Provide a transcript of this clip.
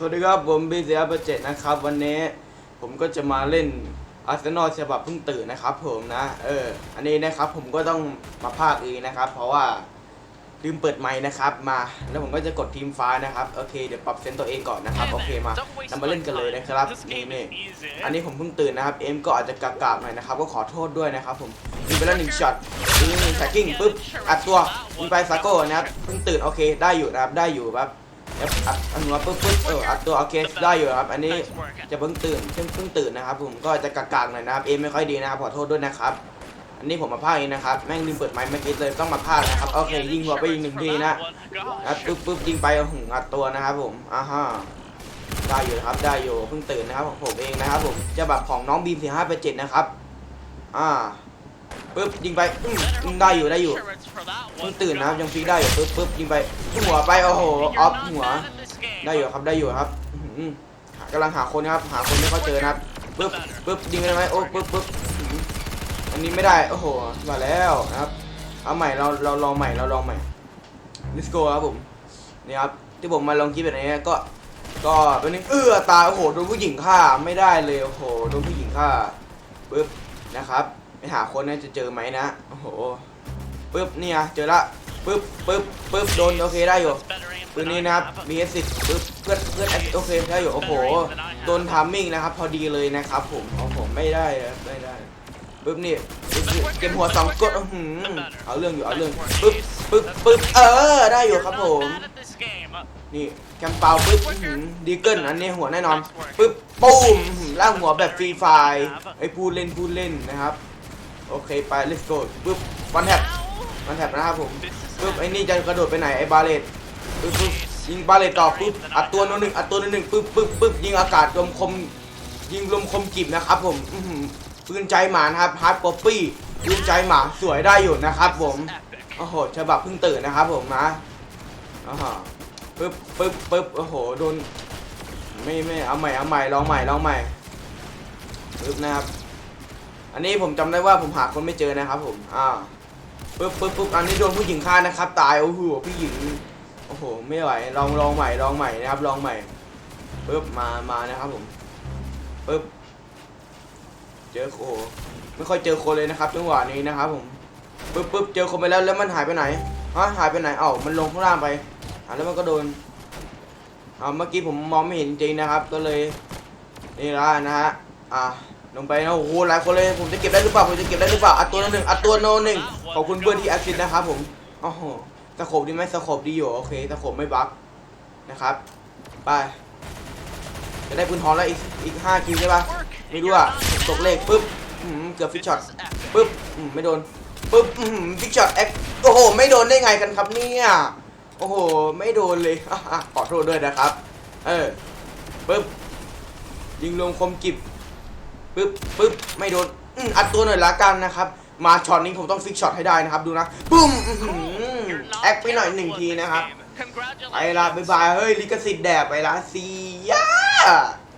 สวัสดีครับ ผมบีเซียเบอร์เจ็ดนะครับ วันนี้ผมก็จะมาเล่นอาร์เซนอลฉบับเพิ่งตื่นนะครับ ผมนะ เออ อันนี้นะครับผมก็ต้องมาพากย์เองนะครับ เพราะว่าลืมเปิดไมค์นะครับมา แล้วผมก็จะกดทีมฟ้านะครับ โอเคเดี๋ยวปรับเซนต์ตัวเองก่อนนะครับ โอเคมาเรามาเล่นกันเลยนะครับนี่นี่อันนี้ผมเพิ่งตื่นนะครับ เอ็มก็อาจจะกากๆหน่อยนะครับ ก็ขอโทษด้วยนะครับ ผมยิงไปแล้วหนึ่งช็อตยิงหนึ่งแท็กกิ้งปุ๊บอัดตัวยิงไปซาโก้นะครับเพิ่งตื่นโอเค ได้อยู่นะครับได้อยู่ครับแล้ว อัดอันหัวปุ๊บปุ๊บเอออัดตัวโอเคได้อยู่ครับ อันนี้จะเพิ่งตื่นเพิ่งเพิ่งตื่นนะครับ ผมก็จะกากๆหน่อยนะครับเอมไม่ค่อยดีนะครับขอโทษด้วยนะครับ อันนี้ผมมาพากย์เองนะครับแม่งลืมเปิดไมค์เมื่อกี้เลยต้องมาพากย์นะครับโอเคยิงหัวไปอีกหนึ่งทีนะอัดปุ๊บปุ๊บยิงไปเอาหูอัดตัวนะครับ ผมอ่าฮะได้อยู่นะครับได้อยู่เพิ่งตื่นนะครับของผมเองนะครับ ผมจะแบบของน้องบีมสี่ห้าไปเจ็ดนะครับ อ่า ปุ๊บยิงไปอืมอืมได้อยู่ได้อยู่เพิ่งตื่นนะครับยังฟีได้อยู่ปุ๊บปุ๊บยิงไปหัวไปโอ้โหออฟหัว ได้อยู่ครับได้อยู่ครับอื้อหือกำลังหาคนครับ หาคนไม่ค่อยเจอนะครับปึ๊บปึ๊บยิงไปได้ไหมโอ้ปึ๊บปึ๊บอันนี้ไม่ได้โอ้โหมาแล้วนะครับเอาใหม่เราเราลองใหม่เราลองใหม่ let's go ครับผมนี่ครับที่ผมมาลองคิดแบบนี้ก็ก็เป็นนึงเอื้อตายโอ้โหโดนผู้หญิงฆ่าไม่ได้เลยโอ้โหโดนผู้หญิงฆ่าปึ๊บนะครับ ไปหาคนนะจะเจอไหมนะ โอ้โหปึ๊บเนี่ยเจอละปึ๊บปึ๊บปึ๊บโดนโอเคได้อยู่ปืนนี้นะครับ BS10 ปึ๊บเพื่อนเพื่อนโอเคได้อยู่โอ้โหโดนทามมิ่งนะครับ พอดีเลยนะครับ ผมโอ้โหไม่ได้ไม่ได้ปึ๊บนี่เกมหัวสองกดอื้อหือเอาเรื่องอยู่เอาเรื่องปึ๊บปึ๊บปึ๊บเออได้อยู่ครับผมนี่แคมเปาปึ๊บหือดีเกิลอันนี้หัวแน่นอนปึ๊บปุ้มล่างหัวแบบฟรีไฟไอ้พูดเล่นพูดเล่นนะครับ โอเคไป let's go ปึ๊บวันแท็บวันแท็บนะครับผมปึ๊บไอ้นี่จะกระโดดไปไหนไอ้บาเลตปึ๊บปึ๊บยิงบาเลตต่อปึ๊บอัดตัวโนหนึ่งอัดตัวโนหนึ่งปึ๊บปึ๊บปึ๊บยิงอากาศลมคม ยิงลมคมกีบนะครับผมปืนใจหมานะครับฮาร์ดป๊อปปี้ปืนใจหมาสวยได้อยู่นะครับผมโอ้โหฉบับเพิ่งตื่นนะครับผมนะอ่าฮะปึ๊บปึ๊บปึ๊บโอ้โหโดนไม่ไม่เอาใหม่เอาใหม่ลองใหม่ลองใหม่ปึ๊บนะครับ อันนี้ผมจำได้ว่าผมหาคนไม่เจอนะครับ ผม อ่าปึ๊บปึ๊บปึ๊บอันนี้โดนผู้หญิงฆ่านะครับ ตาย โอ้โห ผู้หญิง โอ้โห ไม่ไหว ลองลองใหม่ ลองใหม่นะครับ ลองใหม่ปึ๊บมา มานะครับผมปึ๊บ เจอโอ้โหไม่ค่อยเจอคนเลยนะครับจังหวะนี้นะครับผมปึ๊บปึ๊บเจอคนไปแล้ว แล้วมันหายไปไหนฮะหายไปไหนเอ้ามันลงข้างล่างไปอ่าแล้วมันก็โดนอ่าเมื่อกี้ผมมองไม่เห็นจริงนะครับ ก็เลย นี่ละนะฮะ อ่า ลงไปนะโอ้โหหลายคนเลยผมจะเก็บได้หรือเปล่าผมจะเก็บได้หรือเปล่าอัดตัวโนหนึ่งอัดตัวโนหนึ่งขอบคุณเพื่อนที่แอสซิสต์นะครับผมโอ้โหสโคบดีไหมสโคบดีอยู่โอเคสโคบไม่บั๊กนะครับไปจะได้ปืนทองแล้วอีกอีกห้าคิวใช่ปะไม่รู้อะตกเลขปุ๊บเกือบฟิชช็อตปุ๊บไม่โดนปุ๊บฟิชช็อตแอคโอ้โหไม่โดนได้ไงกันครับเนี่ยโอ้โหไม่โดนเลยอะขอโทษด้วยนะครับ เออปุ๊บยิงลงคมกิบ ปึ๊บปึ๊บไม่โดนอืมอัดตัวหน่อยละกันนะครับ มาช็อตนี้ผมต้องฟิกช็อตให้ได้นะครับดูนะปุ้มอื้อหือแอคไปหน่อยหนึ่งทีนะครับ ไปละบ๊ายบายเฮ้ยลิขสิทธิ์แดบไปละซีย่า